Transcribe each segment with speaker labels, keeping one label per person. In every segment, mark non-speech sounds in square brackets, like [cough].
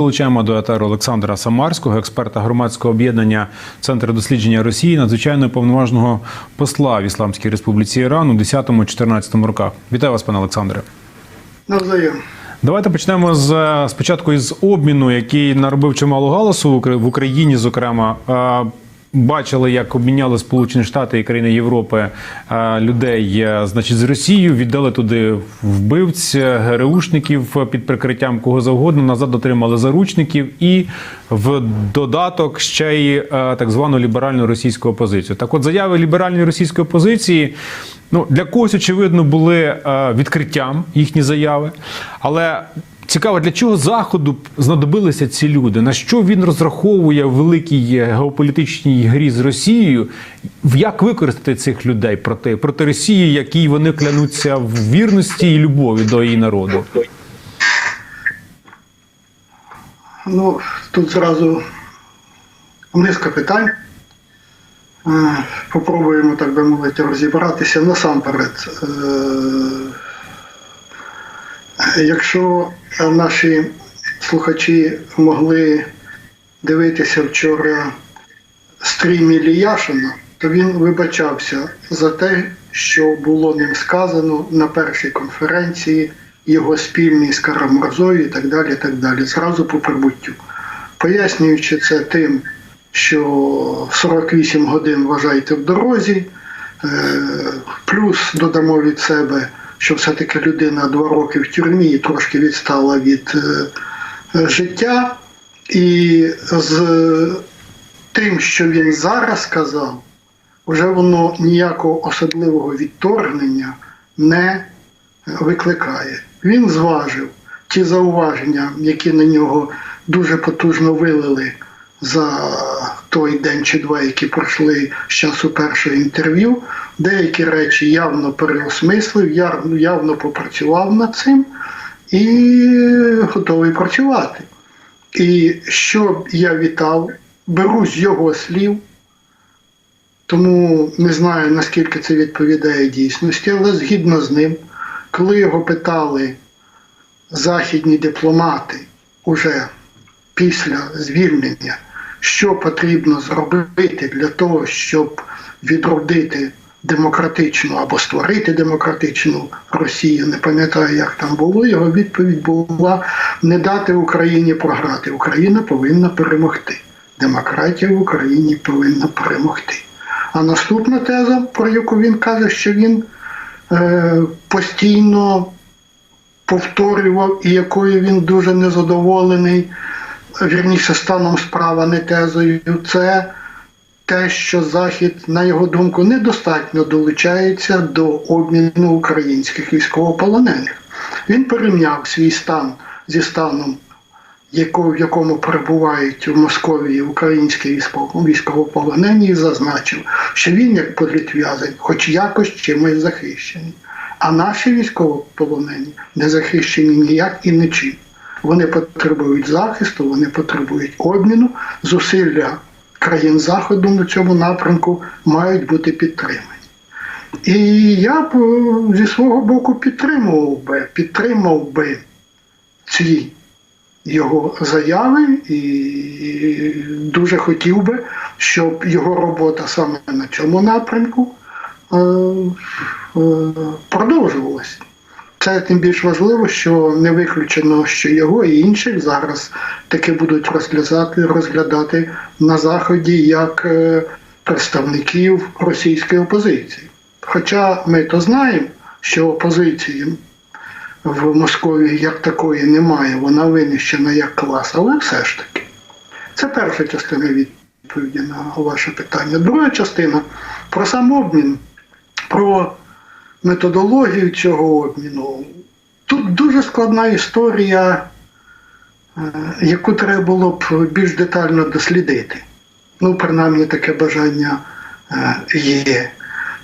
Speaker 1: Долучаємо до етеру Олександра Самарського, експерта громадського об'єднання Центр дослідження Росії, надзвичайно повноважного посла в Ісламській Республіці Іран у 10-14 роках. Вітаю вас, пане Олександре.
Speaker 2: Навзаєм.
Speaker 1: Давайте почнемо з спочатку із обміну, який наробив чимало галасу в Україні. Зокрема, бачили, як обміняли Сполучені Штати і країни Європи е, людей, е, значить, з Росією, віддали туди вбивць, е, ГРУшників під прикриттям кого завгодно. Назад отримали заручників і в додаток ще й так звану ліберальну російську опозицію. Так, от заяви ліберальної російської опозиції. Ну, для когось, очевидно, були відкриттям їхні заяви. Але цікаво, для чого Заходу знадобилися ці люди? На що він розраховує в великій е, геополітичній грі з Росією? Як використати цих людей проти, проти Росії, якій вони клянуться в вірності і любові до її народу?
Speaker 2: Ну, тут зразу низка питань. Е, Попробуємо, так би мовити, розібратися насамперед. Е, Якщо наші слухачі могли дивитися вчора стрім Іліяшина, то він вибачався за те, що було ним сказано на першій конференції, його спільній з Карамурзою і так далі. так далі, Зразу по прибуттю. Пояснюючи це тим, що 48 годин вважайте в дорозі, е, плюс додамо від себе, що все-таки людина два роки в тюрмі трошки відстала від е, е, життя. І з тим, що він зараз сказав, вже воно ніякого особливого відторгнення не викликає. Він зважив ті зауваження, які на нього дуже потужно вилили за той день чи два, які пройшли з часу першого інтерв'ю. Деякі речі явно переосмислив, явно попрацював над цим і готовий працювати. І що я вітав, беру з його слів, тому не знаю, наскільки це відповідає дійсності, але згідно з ним, коли його питали західні дипломати уже після звільнення, що потрібно зробити для того, щоб відродити демократичну або створити демократичну Росію, не пам'ятаю, як там було. Його відповідь була не дати Україні програти. Україна повинна перемогти. Демократія в Україні повинна перемогти. А наступна теза, про яку він каже, що він е, постійно повторював і якою він дуже незадоволений, вірніше станом справа, не тезою, це те, що Захід, на його думку, недостатньо долучається до обміну українських військовополонених. Він порівняв свій стан зі станом, в якому перебувають в Московії українські військовополонені, і зазначив, що він, як політв'язень, хоч якось чимось захищений. А наші військовополонені не захищені ніяк і нічим. Вони потребують захисту, вони потребують обміну, зусилля країн Заходу на цьому напрямку мають бути підтримані. І я б е, зі свого боку підтримував би, підтримав би ці його заяви і дуже хотів би, щоб його робота саме на цьому напрямку е, е, продовжувалася. Це тим більш важливо, що не виключено, що його і інших зараз таки будуть розглядати, розглядати на Заході як е, представників російської опозиції. Хоча ми то знаємо, що опозиції в Москві як такої немає, вона винищена як клас, але все ж таки. Це перша частина відповіді на ваше питання. Друга частина про сам обмін, про методологію цього обміну. Тут дуже складна історія, е, яку треба було б більш детально дослідити. Ну, принаймні, таке бажання е, є.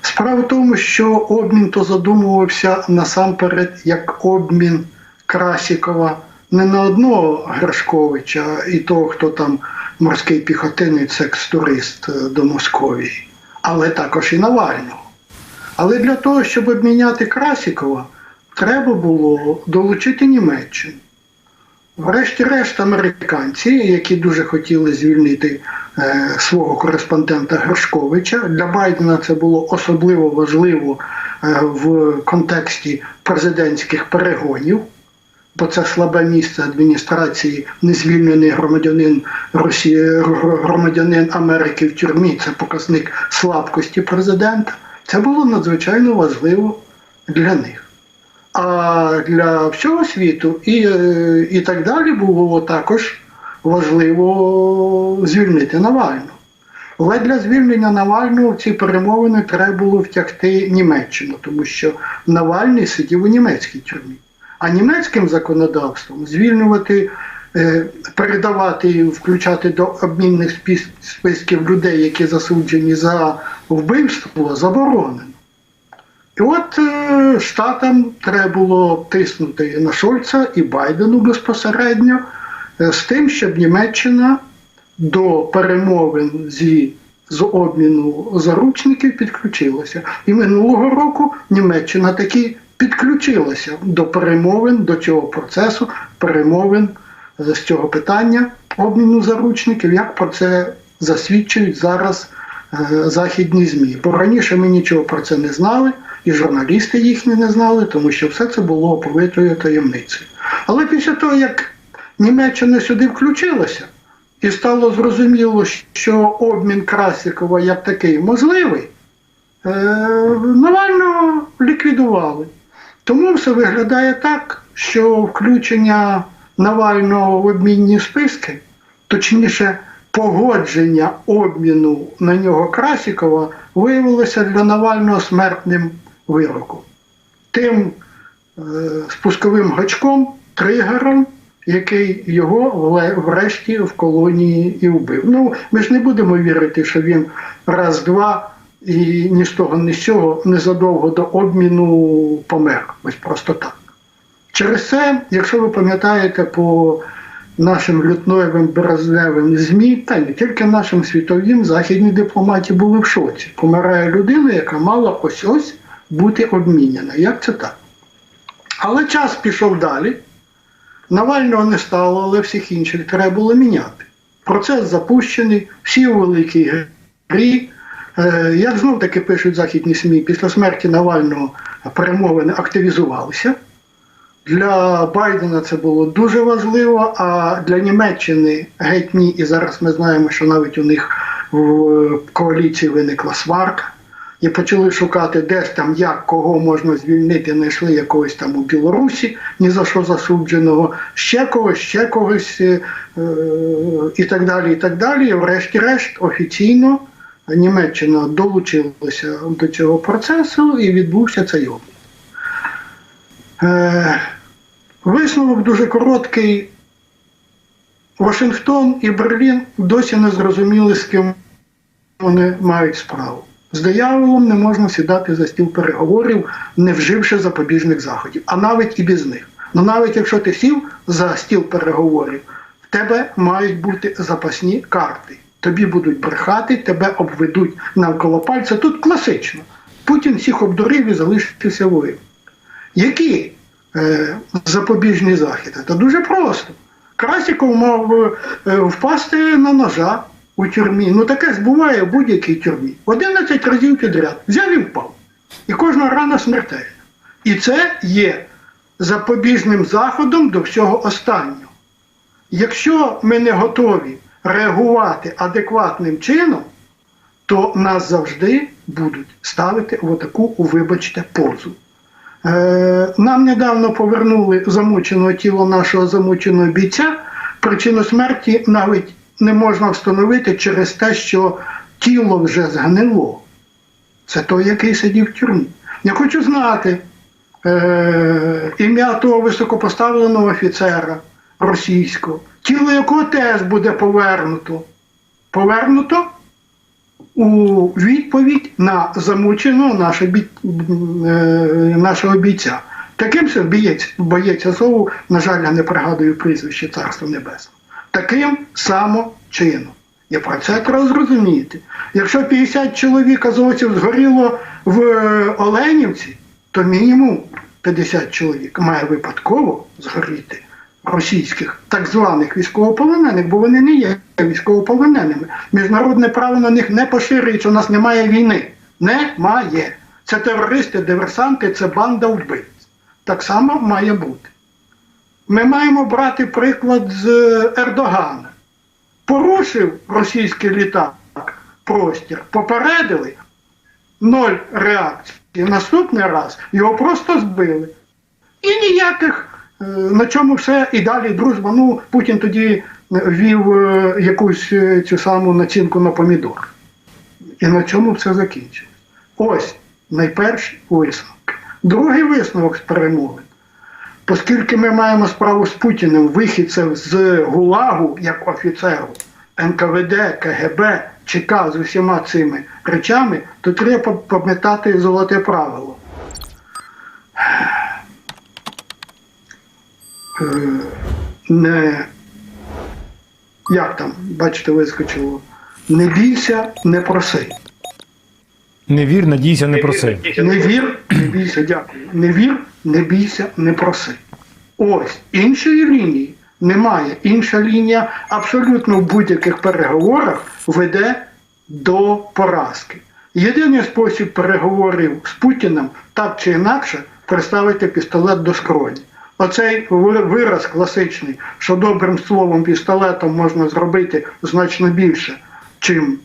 Speaker 2: Справа в тому, що обмін то задумувався насамперед як обмін Красікова не на одного Гершковича і того, хто там морський піхотинець, екс-турист е, до Московії, але також і Навального. Але для того, щоб обміняти Красікова, треба було долучити Німеччину. Врешті-решт, американці, які дуже хотіли звільнити е, свого кореспондента Гершковича, для Байдена це було особливо важливо е, в контексті президентських перегонів, бо це слабе місце адміністрації, незвільнений громадянин Росії, громадянин Америки в тюрмі. Це показник слабкості президента. Це було надзвичайно важливо для них. А для всього світу і, е, і так далі було також важливо звільнити Навального. Але для звільнення Навального в ці перемовини треба було втягти Німеччину, тому що Навальний сидів у німецькій тюрмі. А німецьким законодавством звільнювати, е, передавати включати до обмінних списків людей, які засуджені за вбивство, заборонено. І от е, штатам треба було тиснути на Шольца і Байдену безпосередньо е, з тим, щоб Німеччина до перемовин зі з обміну заручників підключилася. І минулого року Німеччина таки підключилася до перемовин, до цього процесу, перемовин е, з цього питання обміну заручників, як про це засвідчують зараз західні ЗМІ. Бо раніше ми нічого про це не знали, і журналісти їхні не знали, тому що все це було оповитою таємницею. Але після того, як Німеччина сюди включилася, і стало зрозуміло, що обмін Красікова як такий можливий, е, Навального ліквідували. Тому все виглядає так, що включення Навального в обмінні списки, точніше, погодження обміну на нього Красікова, виявилося для Навального смертним вироком. Тим е, спусковим гачком, тригером, який його врешті в колонії і вбив. Ну, ми ж не будемо вірити, що він раз-два і ні з того, ні з цього незадовго до обміну помер. Ось просто так. Через це, якщо ви пам'ятаєте по нашим лютноєвим березневим ЗМІ, та не тільки нашим світовим, західні дипломаті були в шоці. Помирає людина, яка мала ось ось бути обміняна. Як це так? Але час пішов далі. Навального не стало, але всіх інших треба було міняти. Процес запущений, всі у великій грі. Е, Як знов таки пишуть західні СМІ, після смерті Навального перемовини активізувалися. Для Байдена це було дуже важливо, а для Німеччини геть ні. І зараз ми знаємо, що навіть у них в коаліції виникла сварка. І почали шукати, де ж там, як, кого можна звільнити, знайшли якогось там у Білорусі, ні за що засудженого, ще когось, ще когось, е, і так далі. І так далі. І врешті-решт офіційно Німеччина долучилася до цього процесу і відбувся цей обмін. Е, Висновок дуже короткий. Вашингтон і Берлін досі не зрозуміли, з ким вони мають справу. З дияволом не можна сідати за стіл переговорів, не вживши запобіжних заходів, а навіть і без них. Ну навіть якщо ти сів за стіл переговорів, в тебе мають бути запасні карти. Тобі будуть брехати, тебе обведуть навколо пальця. Тут класично. Путін всіх обдурив і залишився воїн. Які запобіжні заходи? Та дуже просто. Красіков мав е, впасти на ножа у тюрмі. Ну таке ж буває в будь-якій тюрмі. 11 разів підряд. Взяв і впав. І кожна рана смертельна. І це є запобіжним заходом до всього останнього. Якщо ми не готові реагувати адекватним чином, то нас завжди будуть ставити в таку, вибачте, позу. Е, Нам недавно повернули замученого тіло нашого замученого бійця. Причину смерті навіть не можна встановити через те, що тіло вже згнило. Це той, який сидів в тюрмі. Я хочу знати е, ім'я того високопоставленого офіцера російського, тіло якого теж буде повернуто. Повернуто у відповідь на замученого е, нашого бійця. Таким це бієць, боєць Азову, на жаль, я не пригадую прізвище Царство Небесне. Таким само чином. І про це треба зрозуміти. Якщо 50 чоловік азовців згоріло в е, Оленівці, то мінімум 50 чоловік має випадково згоріти російських так званих військовополонених, бо вони не є військовополоненими. Міжнародне право на них не поширюється, у нас немає війни. Немає. Це терористи, диверсанти, це банда вбивць. Так само має бути. Ми маємо брати приклад з Ердогана. Порушив російський літак простір, попередили, ноль реакції. Наступний раз його просто збили. І ніяких е, на чому все і далі дружба. Ну, Путін тоді ввів е, якусь е, цю саму націнку на помідор. І на чому все закінчилось. Ось найперший висновок. Другий висновок з перемоги. Оскільки ми маємо справу з Путіним, вихідцем з ГУЛАГу як офіцеру, НКВД, КГБ, ЧК з усіма цими речами, то треба пам'ятати золоте правило. Е, Не, як там, бачите, вискочило. Не бійся, не проси.
Speaker 1: Не вір, надійся, не проси.
Speaker 2: Не вір, не бійся, дякую. Не вір, не бійся, не проси. Ось іншої лінії немає. Інша лінія абсолютно в будь-яких переговорах веде до поразки. Єдиний спосіб переговорів з Путіним так чи інакше приставити пістолет до скроні. Оцей вираз класичний, що добрим словом пістолетом можна зробити значно більше, чим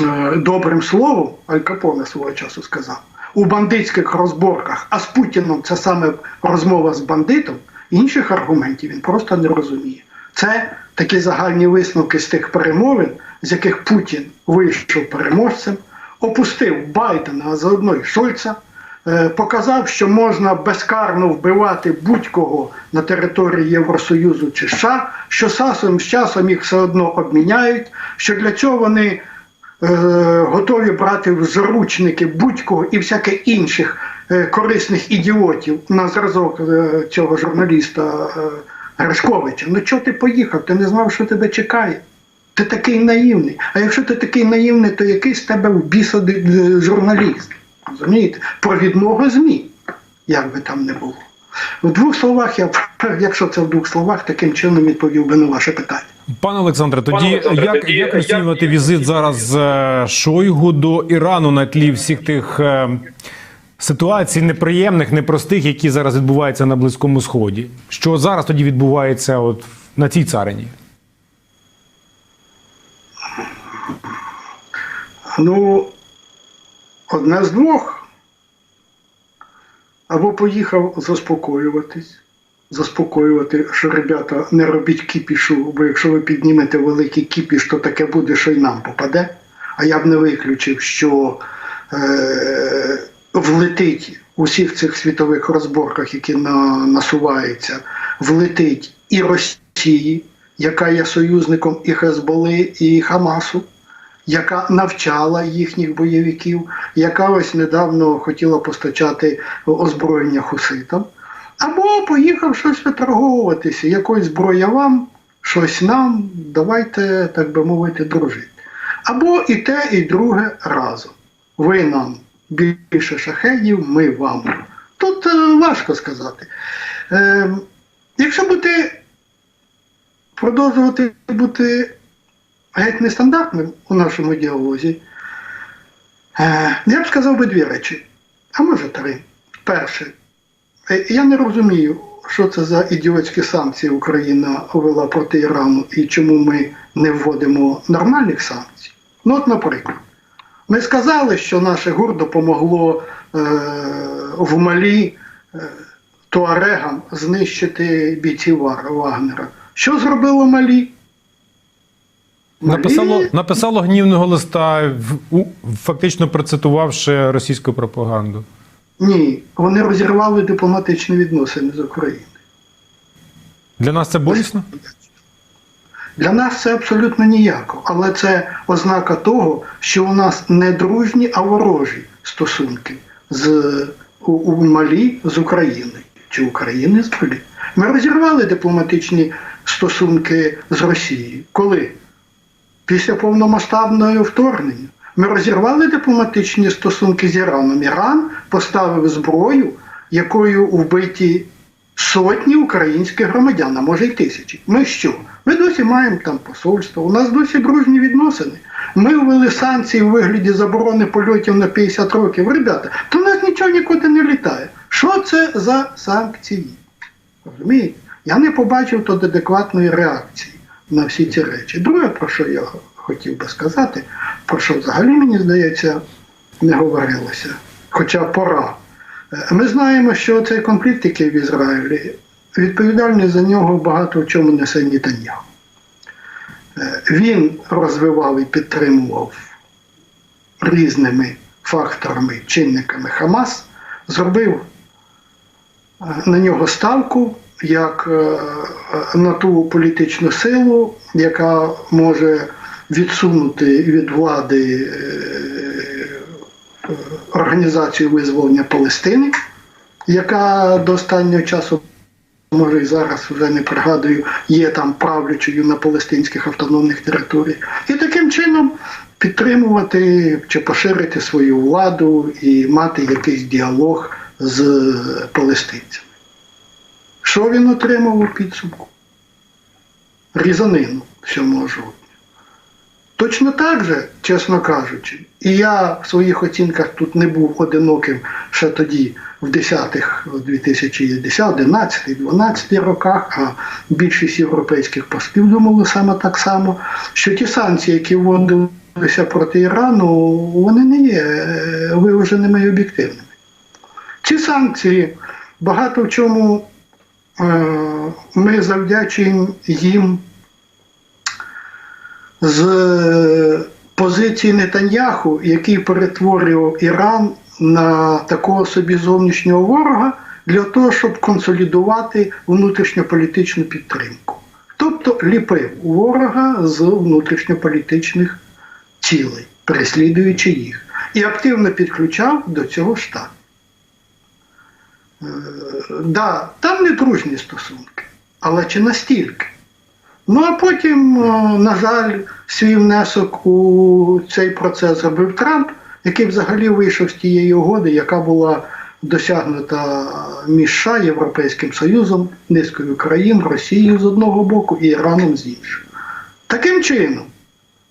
Speaker 2: е, добрим словом, Аль Капоне свого часу сказав, у бандитських розборках, а з Путіном це саме розмова з бандитом, інших аргументів він просто не розуміє. Це такі загальні висновки з тих перемовин, з яких Путін вийшов переможцем, опустив Байдена, а заодно й Шольца, показав, що можна безкарно вбивати будь-кого на території Євросоюзу чи США, що часом з часом їх все одно обміняють, що для цього вони е, готові брати в заручники будь-кого і всяких інших е, корисних ідіотів на зразок е, цього журналіста е, Гришковича. Ну чого ти поїхав? Ти не знав, що тебе чекає. Ти такий наївний. А якщо ти такий наївний, то який з тебе в біса журналіст? Розумієте? Провідного ЗМІ, як би там не було. В двох словах, я, якщо це в двох словах, таким чином відповів би на ваше питання.
Speaker 1: Пане Олександре, тоді,
Speaker 3: Пане Олександре,
Speaker 1: як,
Speaker 3: тоді
Speaker 1: як розцінювати візит зараз е, Шойгу до Ірану на тлі всіх тих е, ситуацій неприємних, непростих, які зараз відбуваються на Близькому Сході? Що зараз тоді відбувається от на цій царині?
Speaker 2: Ну, одне з двох. Або поїхав заспокоюватись, заспокоювати, що ребята, не робіть кіпішу, бо якщо ви піднімете великий кіпіш, то таке буде, що й нам попаде. А я б не виключив, що е, влетить у всіх цих світових розборках, які на, насуваються, влетить і Росії, яка є союзником і Хезболи, і Хамасу яка навчала їхніх бойовиків, яка ось недавно хотіла постачати озброєння хуситам, або поїхав щось виторговуватися, якось зброя вам, щось нам, давайте, так би мовити, дружити. Або і те, і друге разом. Ви нам більше шахедів, ми вам. Тут е, важко сказати. Е, якщо бути продовжувати бути геть нестандартним у нашому діалозі, е, я б сказав би дві речі, а може три. Перше, е, я не розумію, що це за ідіотські санкції Україна ввела проти Ірану і чому ми не вводимо нормальних санкцій. Ну, от, наприклад, ми сказали, що наше ГУР допомогло е, в Малі е, туарегам знищити бійців Вагнера. Що зробило Малі?
Speaker 1: Написало, написало гнівного листа, фактично процитувавши російську пропаганду.
Speaker 2: Ні, вони розірвали дипломатичні відносини з Україною.
Speaker 1: Для нас це болісно?
Speaker 2: Для нас це абсолютно ніяко, але це ознака того, що у нас не дружні, а ворожі стосунки з у, у Малі з Україною чи України з Малі. Ми розірвали дипломатичні стосунки з Росією. Коли? Після повномасштабного вторгнення. Ми розірвали дипломатичні стосунки з Іраном. Іран поставив зброю, якою вбиті сотні українських громадян, а може й тисячі. Ми що? Ми досі маємо там посольство, у нас досі дружні відносини. Ми ввели санкції у вигляді заборони польотів на 50 років. Ребята, то в нас нічого нікуди не літає. Що це за санкції? Розумієте? Я не побачив тут адекватної реакції на всі ці речі. Друге, про що я хотів би сказати, про що взагалі, мені здається, не говорилося. Хоча пора. Е, Ми знаємо, що цей конфлікт, який в Ізраїлі, відповідальність за нього багато в чому несе Нетаньяху. Е, Він розвивав і підтримував різними факторами, чинниками Хамас, зробив е, на нього ставку як е, е, на ту політичну силу, яка може відсунути від влади е, організацію визволення Палестини, яка до останнього часу, може і зараз вже не пригадую, є там правлячою на палестинських автономних територіях, і таким чином підтримувати чи поширити свою владу і мати якийсь діалог з палестинцями. Що він отримав у підсумку? Різанину 7 жовтня. Точно так же, чесно кажучи, і я в своїх оцінках тут не був одиноким ще тоді, в 10-х, 2010, 11, 12 роках, а більшість європейських послів думали саме так само, що ті санкції, які вводилися проти Ірану, вони не є виваженими і об'єктивними. Ці санкції багато в чому ми завдячуємо їм з позиції Нетаньяху, який перетворював Іран на такого собі зовнішнього ворога для того, щоб консолідувати внутрішньополітичну підтримку. Тобто ліпив ворога з внутрішньополітичних цілей, переслідуючи їх, і активно підключав до цього штат. Да, там не дружні стосунки, але чи настільки? Ну а потім, е, на жаль, свій внесок у цей процес зробив Трамп, який взагалі вийшов з тієї угоди, яка була досягнута між США, Європейським Союзом, низкою країн, Росією з одного боку і Іраном з іншого. Таким чином,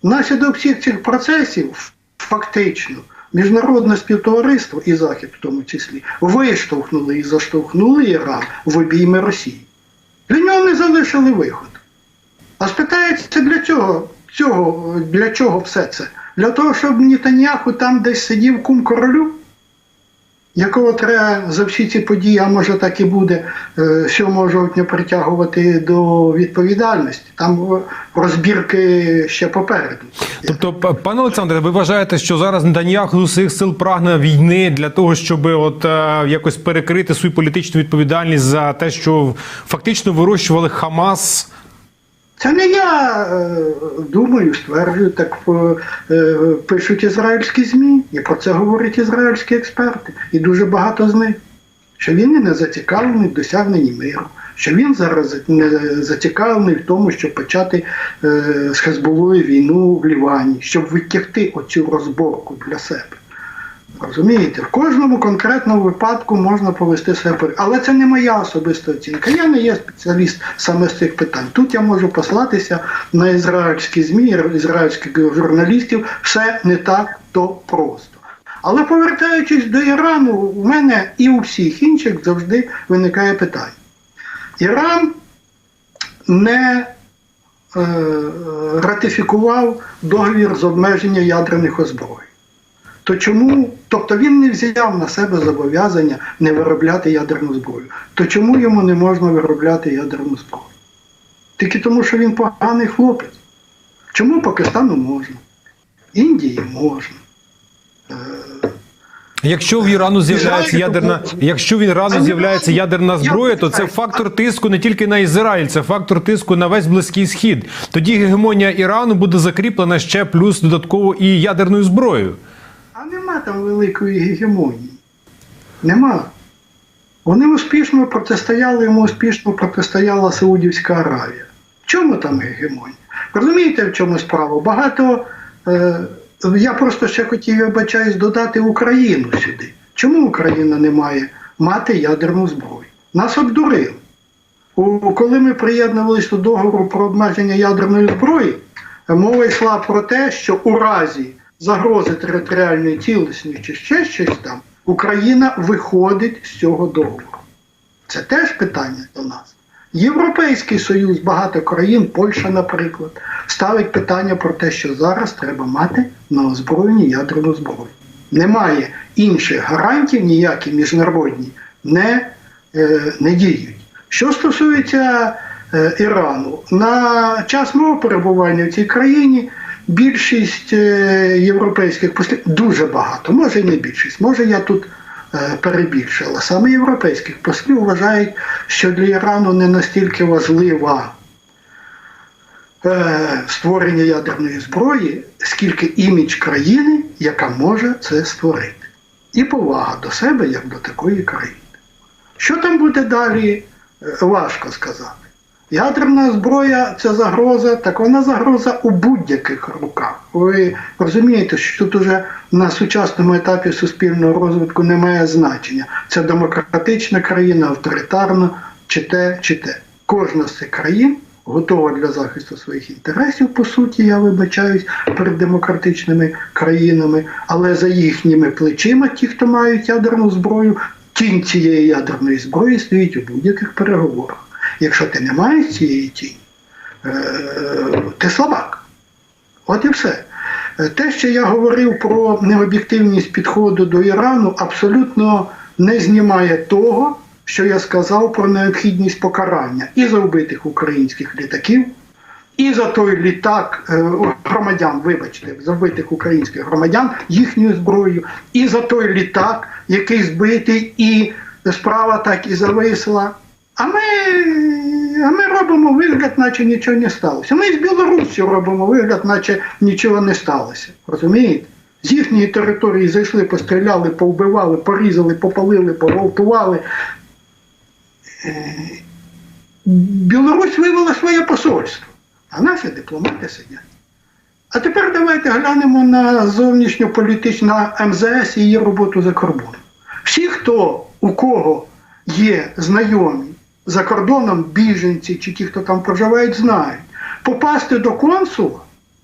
Speaker 2: внаслідок всіх цих процесів, фактично, міжнародне співтовариство і Захід в тому числі виштовхнули і заштовхнули Іран в обійми Росії. Для нього не залишили виход. А спитається для цього, цього, для чого все це? Для того, щоб Нітаньяху там десь сидів кум королю, якого треба за всі ці події, а може так і буде, е, 7 жовтня притягувати до відповідальності. Там е, розбірки ще попереду.
Speaker 1: Тобто, пане Олександре, ви вважаєте, що зараз Нетаньяху з усіх сил прагне війни для того, щоб от е, якось перекрити свою політичну відповідальність за те, що фактично вирощували Хамас?
Speaker 2: Це не я е, думаю, стверджую, так е, е, пишуть ізраїльські ЗМІ, і про це говорять ізраїльські експерти, і дуже багато з них. Що він і не зацікавлений в досягненні миру, що він зараз не зацікавлений в тому, щоб почати е, з Хезболою війну в Лівані, щоб витягти оцю розборку для себе. Розумієте, в кожному конкретному випадку можна повести себе. пор- Але це не моя особиста оцінка. Я не є спеціаліст саме з цих питань. Тут я можу послатися на ізраїльські ЗМІ, ізраїльських журналістів. Все не так то просто. Але повертаючись до Ірану, у мене і у всіх інших завжди виникає питання. Іран не е, ратифікував договір з обмеження ядерних озброєнь. То чому, тобто він не взяв на себе зобов'язання не виробляти ядерну зброю. То чому йому не можна виробляти ядерну зброю? Тільки тому, що він поганий хлопець. Чому Пакистану можна? Індії можна.
Speaker 1: Якщо в Ірану з'являється ядерна, якщо в Ірану з'являється ядерна зброя, то це фактор тиску не тільки на Ізраїль, це фактор тиску на весь близький схід. Тоді гегемонія Ірану буде закріплена ще плюс додатково і ядерною зброєю.
Speaker 2: А нема там великої гегемонії. Нема. Вони успішно протистояли, йому успішно протистояла Саудівська Аравія. В чому там гегемонія? Розумієте, в чому справа? Багато. Е, я просто ще хотів, я бачаюсь, додати Україну сюди. Чому Україна не має мати ядерну зброю? Нас обдурили. Коли ми приєднувалися до договору про обмеження ядерної зброї, мова йшла про те, що у разі загрози територіальної цілісності ще щось там, Україна виходить з цього договору. Це теж питання до нас. Європейський Союз, багато країн, Польща, наприклад, ставить питання про те, що зараз треба мати на озброєнні ядерну зброю. Немає інших гарантій, ніякі міжнародні не, е, не діють. Що стосується е, Ірану, на час мого перебування в цій країні більшість е, європейських послів дуже багато, може і не більшість, може я тут е, перебільшила. Саме європейських послів вважають, що для Ірану не настільки важлива е, створення ядерної зброї, скільки імідж країни, яка може це створити. І повага до себе як до такої країни. Що там буде далі, важко сказати. Ядерна зброя це загроза, так вона загроза у будь-яких руках. Ви розумієте, що тут уже на сучасному етапі суспільного розвитку немає значення. Це демократична країна, авторитарна, чи те, чи те. Кожна з цих країн готова для захисту своїх інтересів, по суті, я вибачаюсь перед демократичними країнами, але за їхніми плечима, ті, хто мають ядерну зброю, тінь цієї ядерної зброї стоїть у будь-яких переговорах. Якщо ти не маєш цієї тіні, е, ти слабак. От і все. Е, Те, що я говорив про необ'єктивність підходу до Ірану, абсолютно не знімає того, що я сказав про необхідність покарання і за вбитих українських літаків, і за той літак е, громадян, вибачте, за вбитих українських громадян їхньою зброєю, і за той літак, який збитий, і справа так і зависла. А ми, а ми робимо вигляд, наче нічого не сталося. Ми з Білорусі робимо вигляд, наче нічого не сталося. Розумієте? З їхньої території зайшли, постріляли, повбивали, порізали, попалили, погвалтували. Е, Білорусь вивела своє посольство, а наші дипломати сидять. А тепер давайте глянемо на зовнішньополітичну МЗС і її роботу за кордоном. Всі, хто у кого є знайомі за кордоном, біженці чи ті, хто там проживають, знають, попасти до консула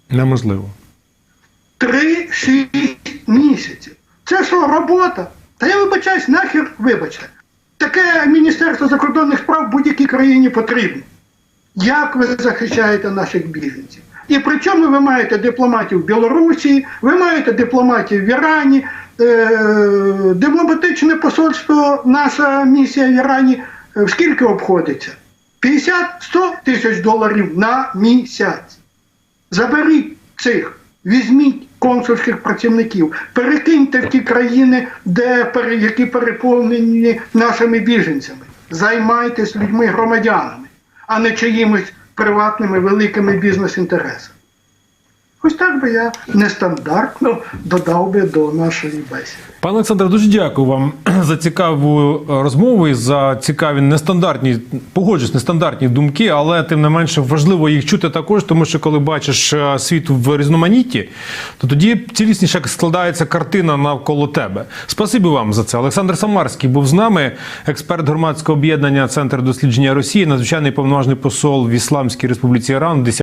Speaker 1: Неможливо.
Speaker 2: 3-6 місяців. Це що, робота? Та я вибачаюсь, нахер вибачте. Таке Міністерство закордонних справ будь-якій країні потрібно. Як ви захищаєте наших біженців? І при чому ви маєте дипломатів в Білорусі, ви маєте дипломатів в Ірані, е- дипломатичне посольство, наша місія в Ірані е, в скільки обходиться? 50-100 тисяч доларів на місяць. Заберіть цих, візьміть консульських працівників, перекиньте в ті країни, де які переповнені нашими біженцями. Займайтесь людьми громадянами, а не чиїмось приватними великими бізнес-інтересами. Ось так би я нестандартно додав би до нашої бесіди.
Speaker 1: Пане Олександре, дуже дякую вам [clears throat] за цікаву е, розмову і за цікаві нестандартні, погоджуюсь, нестандартні думки, але тим не менше важливо їх чути також, тому що коли бачиш е, світ в різноманітті, то тоді цілісніше складається картина навколо тебе. Спасибі вам за це. Олександр Самарський був з нами, експерт громадського об'єднання Центр дослідження Росії, надзвичайний повноважний посол в Ісламській Республіці Іран.